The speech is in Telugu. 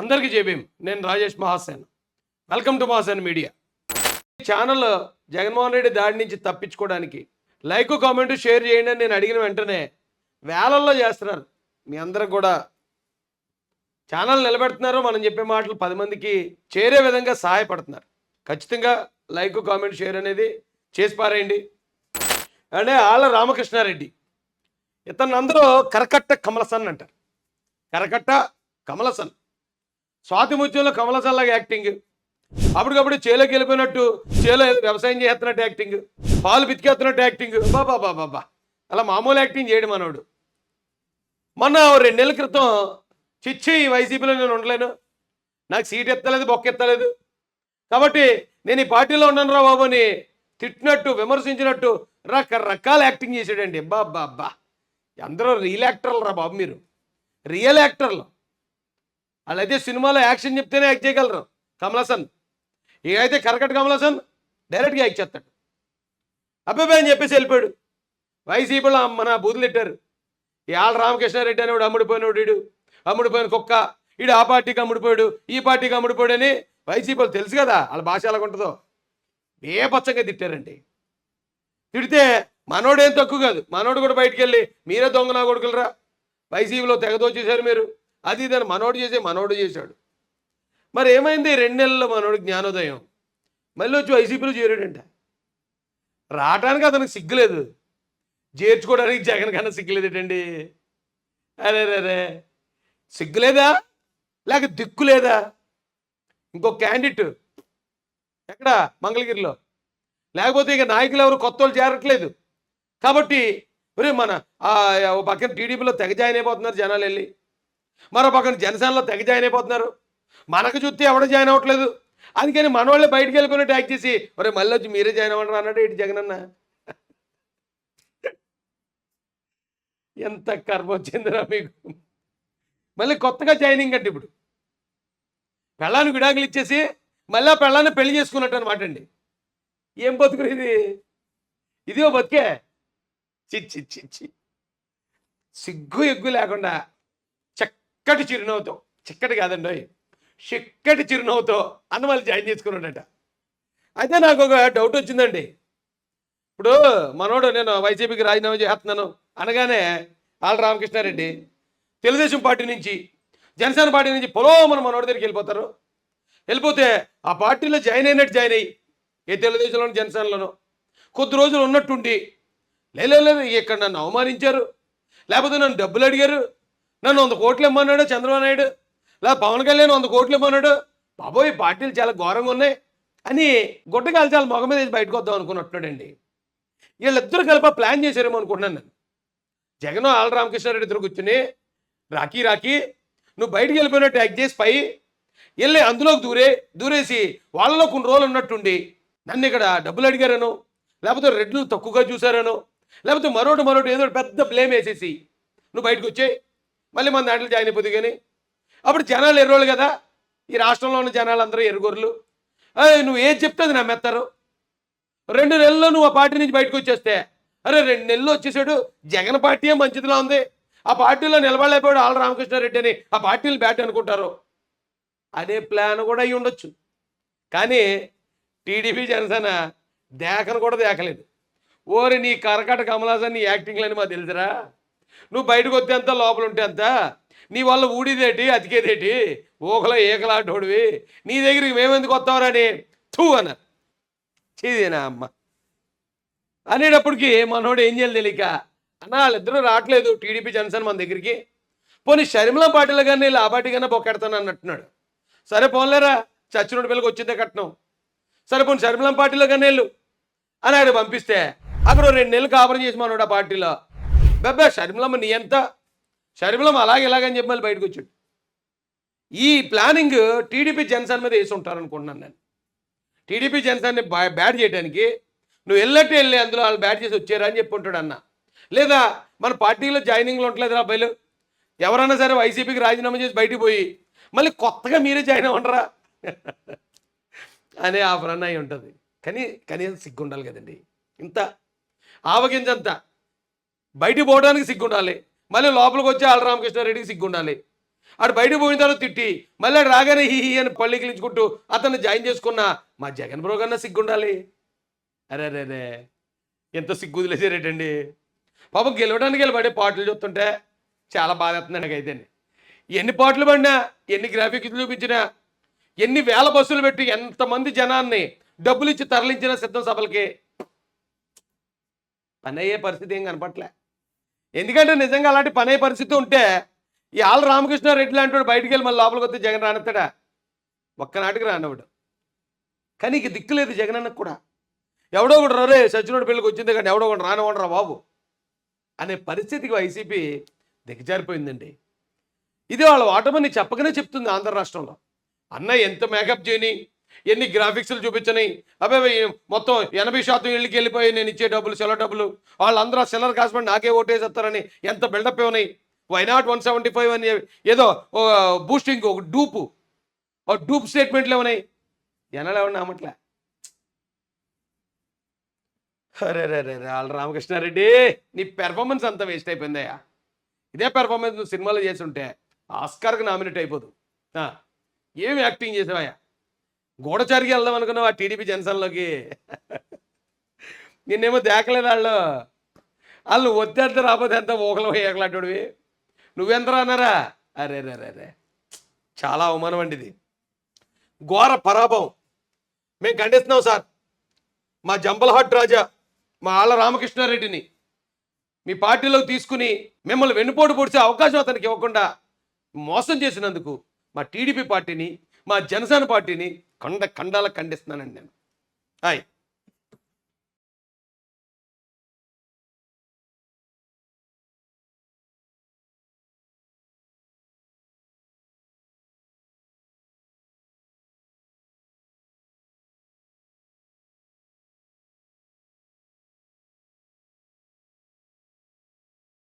అందరికీ జేబీం నేను Rajesh Mahasen. Welcome to Mahasen media ఈ ఛానల్ జగన్మోహన్ రెడ్డి దాడి నుంచి తప్పించుకోవడానికి లైక్ కామెంట్ షేర్ చేయండి అని నేను అడిగిన వెంటనే వేలల్లో చేస్తున్నారు. మీ అందరు కూడా ఛానల్ నిలబెడుతున్నారు. మనం చెప్పే మాటలు పది మందికి చేరే విధంగా సహాయపడుతున్నారు. ఖచ్చితంగా లైక్ కామెంట్ షేర్ అనేది చేసి పారేయండి. అంటే ఆళ్ళ రామకృష్ణారెడ్డి. ఇతను అందరూ కరకట్ట కమలసన్ అంటారు. కరకట్ట కమలసన్. స్వాతి ముత్యంలో కమలసల్లాగా యాక్టింగ్ అప్పటికప్పుడు చేలోకి వెళ్ళిపోయినట్టు చేలో వ్యవసాయం చేస్తున్నట్టు యాక్టింగ్ పాలు పితికేస్తున్నట్టు యాక్టింగ్ బాబా బాబా బా అలా మామూలు యాక్టింగ్ చేయడం మనోడు. మొన్న రెండు నెలల క్రితం చిచ్చి ఈ వైసీపీలో నేను ఉండలేను. నాకు సీట్ ఎత్తలేదు బొక్క ఎత్తలేదు. కాబట్టి నేను ఈ పార్టీలో ఉన్నాను రా బాబు అని తిట్టినట్టు విమర్శించినట్టు రకరకాల యాక్టింగ్ చేసాడండి బాబా అబ్బా అందరూ రియల్ యాక్టర్లు రా బాబు మీరు. రియల్ యాక్టర్లు వాళ్ళైతే సినిమాలో యాక్షన్ చెప్తేనే యాక్ట్ చేయగలరు. కమలాసన్ ఇకైతే కరకట్ కమలాసన్ డైరెక్ట్గా యాక్ట్ చేస్తాడు. అబ్బాయి అని చెప్పేసి వెళ్ళిపోయాడు. వైసీపీలో మన బూతులు తిట్టారు. ఈ ఆళ్ళ రామకృష్ణారెడ్డి అనేవాడు అమ్ముడిపోయినాడు వీడు అమ్ముడిపోయిన కుక్క. ఈడు ఆ పార్టీకి అమ్ముడిపోయాడు. ఈ పార్టీకి అమ్ముడిపోయాడు అని వైసీపీలు తెలుసు కదా వాళ్ళ భాష ఎలాగ ఉంటుందో. ఏ పచ్చగా తిట్టారండి. తిడితే మనోడేం తక్కువ కాదు. మనోడు కూడా బయటికి వెళ్ళి మీరే దొంగ నా కొడుకులరా? వైసీపీలో తెగదోచేశారు మీరు. అది దాన్ని మనోడు చేసే మనోడు చేశాడు. మరి ఏమైంది? రెండు నెలల్లో మనోడు జ్ఞానోదయం. మళ్ళీ వచ్చి వైసీపీలో చేరాడంట. రావటానికి అతనికి సిగ్గులేదు. చేర్చుకోవడానికి జగన్ కన్నా సిగ్గులేదేటండి? అరే రే సిగ్గులేదా? లేక దిక్కు లేదా ఇంకో క్యాండిడేట్ ఎక్కడ? మంగళగిరిలో. లేకపోతే ఇక నాయకులు ఎవరు? కొత్త వాళ్ళు చేరట్లేదు. కాబట్టి మరి మన ఓ పక్కన టీడీపీలో తెగ జాయిన్ అయిపోతున్నారు జనాలు వెళ్ళి. మరో పక్కన జనసేనలో తెగ జాయిన్ అయిపోతున్నారు. మనకు చూస్తే ఎవడ జాయిన్ అవ్వట్లేదు. అందుకని మన వాళ్ళే బయటికి వెళ్ళుకుని ట్యాక్ చేసి ఒరే మళ్ళీ వచ్చి మీరే జాయిన్ అవ్వండి అన్నట్టు ఇటు జగన్ అన్న ఎంత కర్మ వచ్చిందిరా మీకు. మళ్ళీ కొత్తగా జాయినింగ్ అంటే ఇప్పుడు. పెళ్ళాన్ని విడాకులు ఇచ్చేసి మళ్ళీ ఆ పెళ్ళాన్ని పెళ్ళి చేసుకున్నట్టు అనమాట అండి. ఏం బతుకురు ఇది? ఇదిగో బతికే. చిచ్చి చిచ్చి సిగ్గు ఎగ్గు లేకుండా చిక్కటి చిరునవ్వుతో చిక్కటి కాదండి చిక్కటి చిరునవ్వుతో అన్న వాళ్ళు జాయిన్ చేసుకున్నాడట. అయితే నాకు ఒక డౌట్ వచ్చిందండి. ఇప్పుడు మనోడు నేను వైసీపీకి రాజీనామా చేస్తున్నాను అనగానే ఆళ్ళ రామకృష్ణారెడ్డి తెలుగుదేశం పార్టీ నుంచి జనసేన పార్టీ నుంచి పొలో మన మనోడి దగ్గరికి వెళ్ళిపోతారు. వెళ్ళిపోతే ఆ పార్టీలో జాయిన్ అయినట్టు జాయిన్ అయ్యి ఏ తెలుగుదేశంలోనూ జనసేనలోనూ కొద్ది రోజులు ఉన్నట్టుండి లేదు ఇక్కడ నన్ను అవమానించారు. లేకపోతే నన్ను డబ్బులు అడిగారు. నన్ను వంద కోట్లు ఇమ్మన్నాడు చంద్రబాబు నాయుడు. లేదా పవన్ కళ్యాణ్ వంద కోట్లు ఇమ్మన్నాడు. బాబోయ్ ఈ పార్టీలు చాలా ఘోరంగా ఉన్నాయి. అని గుడ్డ కాల్చాలి మొగ మీద బయటకు వద్దాం అనుకున్నట్టున్నాడండి. వీళ్ళిద్దరు కలిపి ప్లాన్ చేశారేమో అనుకుంటున్నాను నేను. జగన్ ఆళ్ళ రామకృష్ణారెడ్డి ఇద్దరు కూర్చుని రాఖీ రాఖీ నువ్వు బయటికి వెళ్ళిపోయినట్టు యాక్ట్ చేసి పై వెళ్ళి అందులోకి దూరే దూరేసి వాళ్ళలో కొన్ని రోజులు ఉన్నట్టుండి నన్ను ఇక్కడ డబ్బులు అడిగారనో లేకపోతే రెడ్లు తక్కువగా చూశారను లేకపోతే మరోటి మరోటి ఏదో ఒకటి పెద్ద బ్లేమ్ వేసేసి నువ్వు బయటకు వచ్చాయి. మళ్ళీ మన దాంట్లో జాయిన్ అయిపోతుంది కానీ? అప్పుడు జనాలు ఎర్రోళ్ళు కదా. ఈ రాష్ట్రంలో ఉన్న జనాలు అందరూ ఎరుగోర్లు నువ్వు ఏది చెప్తే అది నమ్మేస్తారు? రెండు నెలల్లో నువ్వు ఆ పార్టీ నుంచి బయటకు వచ్చేస్తే అరే రెండు నెలలు వచ్చేసాడు జగన్ పార్టీయే మంచిదిలా ఉంది. ఆ పార్టీలో నిలబడలేకపోయాడు ఆళ్ళ రామకృష్ణారెడ్డి అని ఆ పార్టీని బ్యాట్ అనుకుంటారు. అనే ప్లాన్ కూడా అయి ఉండొచ్చు. కానీ టీడీపీ జనసేన దేకను కూడా దేకలేదు. ఓరి నీ కరకట కమలాసన్ నీ యాక్టింగ్లని మాకు తెలుసురా? నువ్వు బయటకు వస్తే అంత లోపల ఉంటే అంత నీ వల్ల ఊడిదేటి అతికేదేటి ఊకలో ఏకలాంటోడివి నీ దగ్గరికి మేమెందుకు వస్తామరని తూ అన్నారు చేదేనా అమ్మ? అనేటప్పటికి మనోడు ఏం చేయాలి తెలియక అన్న వాళ్ళిద్దరూ రావట్లేదు టీడీపీ జనసేన మన దగ్గరికి. పోనీ షర్మిల పార్టీలో కానీ వీళ్ళు ఆ పార్టీ కన్నా బొక్కెడతాను అన్నట్టున్నాడు. సరే పోన్లేరా చచ్చినోడి పిల్లకి వచ్చిందే కట్నం. సరే పోనీ షర్మిలం పార్టీలో కానీ వెళ్ళు. అని ఆడు పంపిస్తే అక్కడ రెండు నెలలు కాపురం చేసి మనోడు ఆ పార్టీలో. బెబ్బా షర్మిలమ్మ నీ ఎంత? షర్మిలమ్మ అలాగే ఇలాగని చెప్పి మళ్ళీ బయటకు వచ్చాడు. ఈ ప్లానింగ్ టీడీపీ జనసేన మీద వేసి ఉంటారు అనుకుంటున్నాను నేను. టీడీపీ జనసేనని బ్యాట్ చేయడానికి నువ్వు వెళ్ళట్టు వెళ్ళి అందులో వాళ్ళు బ్యాట్ చేసి వచ్చారా అని చెప్పి ఉంటాడు అన్న. లేదా మన పార్టీలో జాయినింగ్లు ఉండలేదు అబ్బాయిలు. ఎవరన్నా సరే వైసీపీకి రాజీనామా చేసి బయటికి పోయి మళ్ళీ కొత్తగా మీరే జాయిన్ అవ్వండిరా. అనే ఆఫర్ అన్న అయి ఉంటుంది. కానీ కనీసం సిగ్గు ఉండాలి కదండి. ఇంత ఆవగించంతా. బయటికి పోవడానికి సిగ్గు ఉండాలి మళ్ళీ లోపలికి వచ్చి ఆళ్ళ రామకృష్ణారెడ్డికి సిగ్గుండాలి. ఆడు బయటకు పోయిన తర్వాత తిట్టి మళ్ళీ ఆడు రాగానే హీ అని పళ్ళికిలించుకుంటూ అతన్ని జాయిన్ చేసుకున్న మా జగన్ బ్రో కన్నా సిగ్గుండాలి. అరే అరే అరే ఎంత సిగ్గు వదిలేసారేటండి. పాపం గెలవడానికి వెళ్ళబడే పాటలు చూస్తుంటే చాలా బాధ అవుతుంది నాకైతే. ఎన్ని పాటలు పడినా ఎన్ని గ్రాఫిక్స్ చూపించినా ఎన్ని వేల బస్సులు పెట్టి ఎంతమంది జనాన్ని డబ్బులు ఇచ్చి తరలించిన సిద్ధం సభలకి. పని అయ్యే పరిస్థితి ఏం కనపట్లే. ఎందుకంటే నిజంగా అలాంటి పని అయ్యే పరిస్థితి ఉంటే ఈ ఆళ్ళ రామకృష్ణారెడ్డి లాంటి వాడు బయటికి వెళ్ళి మళ్ళీ లోపలికి వస్తే జగన్ రానెత్తాడా ఒక్కనాటికి రానివాడు కానీ ఇక దిక్కులేదు జగన్ అన్నకు కూడా. ఎవడో ఒకడు రే సచ్చినోడు పెళ్ళికి వచ్చింది కానీ ఎవడో ఒకటి రానివ్వడరా బాబు అనే పరిస్థితికి వైసీపీ దిగజారిపోయిందండి. ఇది వాళ్ళ ఓటమని చెప్పకనే చెప్తుంది ఆంధ్ర రాష్ట్రంలో. అన్న ఎంత మేకప్ చేయని ఎన్ని గ్రాఫిక్స్లు చూపించినాయి? అబ్బాయి మొత్తం ఎనభై శాతం ఇళ్ళకి వెళ్ళిపోయి నేను ఇచ్చే డబ్బులు సెల డబ్బులు వాళ్ళందరూ సెల్లర్ కాసుకొని నాకే ఓటేసేస్తారని ఎంత బిల్డప్ ఉన్నాయి? వైనాట్ వన్ సెవెంటీ ఫైవ్ అని ఏదో బూస్టింగ్ ఒక డూపు ఒక డూప్ స్టేట్మెంట్లు ఏమన్నాయి జనాలు ఎవరు నమ్మట్లే. అరే రే రే వాళ్ళ రామకృష్ణారెడ్డి నీ పెర్ఫార్మెన్స్ అంతా వేస్ట్ అయిపోయిందయ్యా. ఇదే పెర్ఫార్మెన్స్ నువ్వు సినిమాలో చేసి ఉంటే ఆస్కార్కి నామినేట్ అయిపోదు. ఏమి యాక్టింగ్ చేసావయ్యా? గూడచారికి వెళ్దాం అనుకున్నావు ఆ టీడీపీ జనసేనలోకి. నిన్నేమో దేకలేదు వాళ్ళు. వాళ్ళు వద్దెంత రాబోతే ఎంత ఊకలు ఏకలాంటివి నువ్వెంతరా అన్నారా? అరే రే రే రే. చాలా అవమానం అండి ఇది. ఘోర పరాభవం. మేము ఖండిస్తున్నాం సార్. మా జంబలహట్ రాజా మా ఆళ్ళ రామకృష్ణారెడ్డిని మీ పార్టీలోకి తీసుకుని మిమ్మల్ని వెన్నుపోటు పొడిచే అవకాశం అతనికి ఇవ్వకుండా మోసం చేసినందుకు మా టీడీపీ పార్టీని మా జనసేన పార్టీని కండ కండాలకు ఖండిస్తున్నానండి నేను. హాయ్